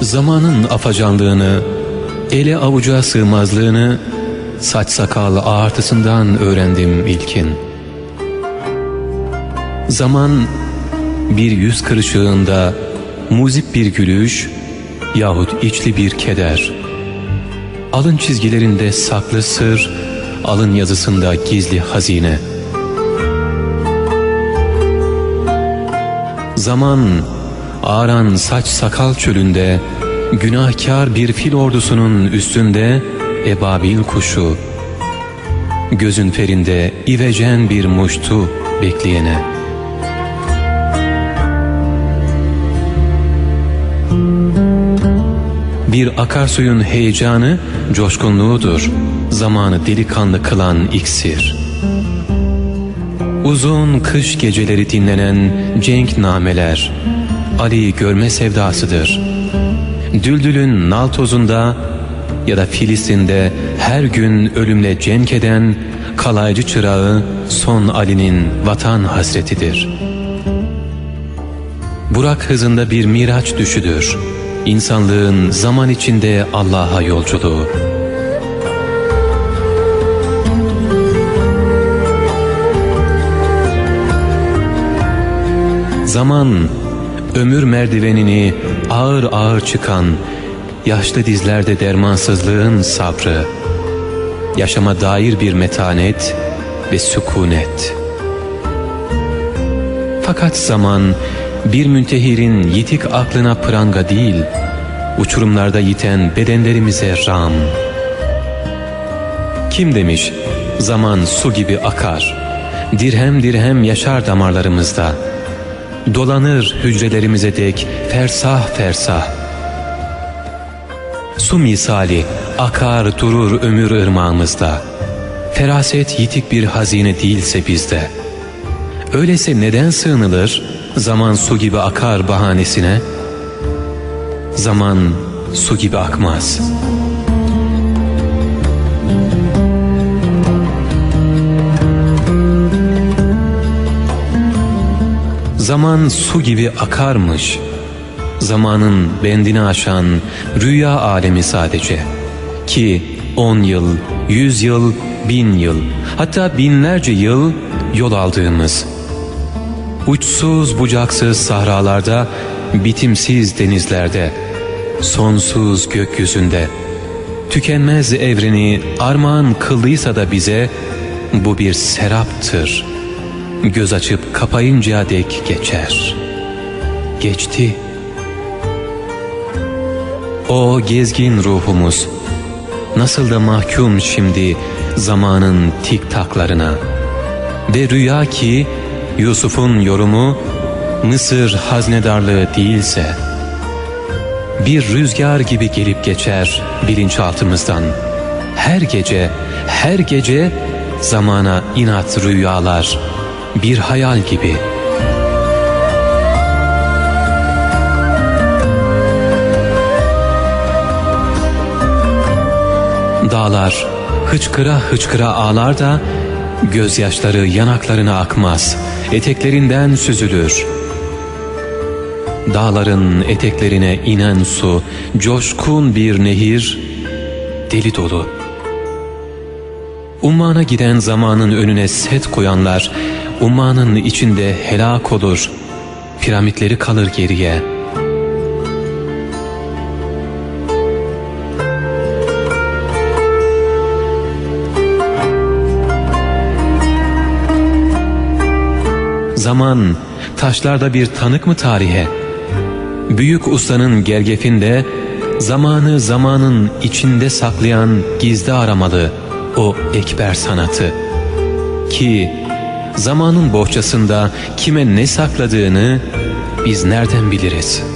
Zamanın afacanlığını, ele avuca sığmazlığını saç sakal ağartısından öğrendim ilkin. Zaman bir yüz kırışığında muzip bir gülüş yahut içli bir keder. Alın çizgilerinde saklı sır, alın yazısında gizli hazine. Zaman ağaran saç sakal çölünde günahkar bir fil ordusunun üstünde ebabil kuşu. Gözün ferinde ivecen bir muştu bekleyene. Bir akarsuyun heyecanı, coşkunluğudur. Zamanı delikanlı kılan iksir. Uzun kış geceleri dinlenen cenk nameler, Ali'yi görme sevdasıdır. Düldül'ün nal tozunda ya da Filistin'de her gün ölümle cenk eden kalaycı çırağı son Ali'nin vatan hasretidir. Burak hızında bir miraç düşüdür. İnsanlığın zaman içinde Allah'a yolculuğu. Zaman ömür merdivenini ağır ağır çıkan yaşlı dizlerde dermansızlığın sabrı, yaşama dair bir metanet ve sükunet. Fakat zaman bir müntehirin yitik aklına pranga değil, uçurumlarda yiten bedenlerimize ram. Kim demiş zaman su gibi akar, dirhem dirhem yaşar damarlarımızda, dolanır hücrelerimize dek fersah fersah. Su misali akar durur ömür ırmağımızda, feraset yitik bir hazine değilse bizde. Öyleyse neden sığınılır zaman su gibi akar bahanesine? Zaman su gibi akmaz. Zaman su gibi akarmış. Zamanın bendini aşan rüya alemi sadece. Ki on yıl, yüz yıl, bin yıl, hatta binlerce yıl yol aldığımız. Uçsuz bucaksız sahralarda, bitimsiz denizlerde, sonsuz gökyüzünde, tükenmez evreni armağan kıldıysa da bize, bu bir seraptır. Göz açıp kapayıncaya dek geçer. Geçti. O gezgin ruhumuz, nasıl da mahkum şimdi zamanın tik taklarına. Ve rüya ki Yusuf'un yorumu Mısır haznedarlığı değilse, bir rüzgar gibi gelip geçer bilinçaltımızdan. Her gece, her gece zamana inat rüyalar, bir hayal gibi. Dağlar hıçkıra hıçkıra ağlar da gözyaşları yanaklarına akmaz, eteklerinden süzülür. Dağların eteklerine inen su, coşkun bir nehir, deli dolu. Ummana giden zamanın önüne set koyanlar, ummanın içinde helak olur, piramitleri kalır geriye. Zaman, taşlarda bir tanık mı tarihe? Büyük ustanın gergefinde, zamanı zamanın içinde saklayan gizli aramalı o ekber sanatı. Ki zamanın bohçasında kime ne sakladığını biz nereden biliriz?''